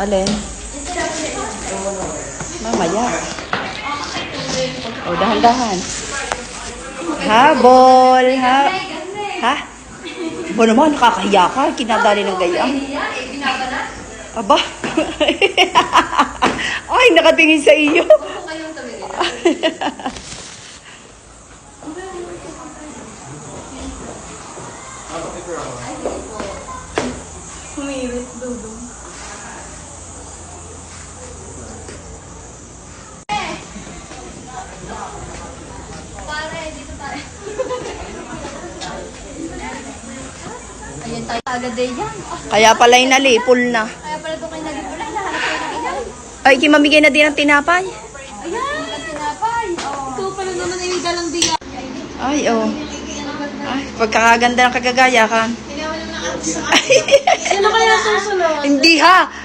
Alin? Mamaya. O, dahan-dahan. Habol, ha? Ha? Ba naman, nakakahiya ka. Kinadali ng gayang. Aba. Ay, nakatingin sa iyo. Humirit, Pare, dito tayo. Ayan tayo agad yan. Kaya pala inalipol na. Kaya pala ito kayo ng ilan. Ay, kimamigay na din ng tinapay. Ayan. Ang tinapay. Ikaw pala naman ay dalang biga. Ay, oh. Ay, pagkakaganda ng kagagaya ka. Sino kaya susunod? Hindi ha!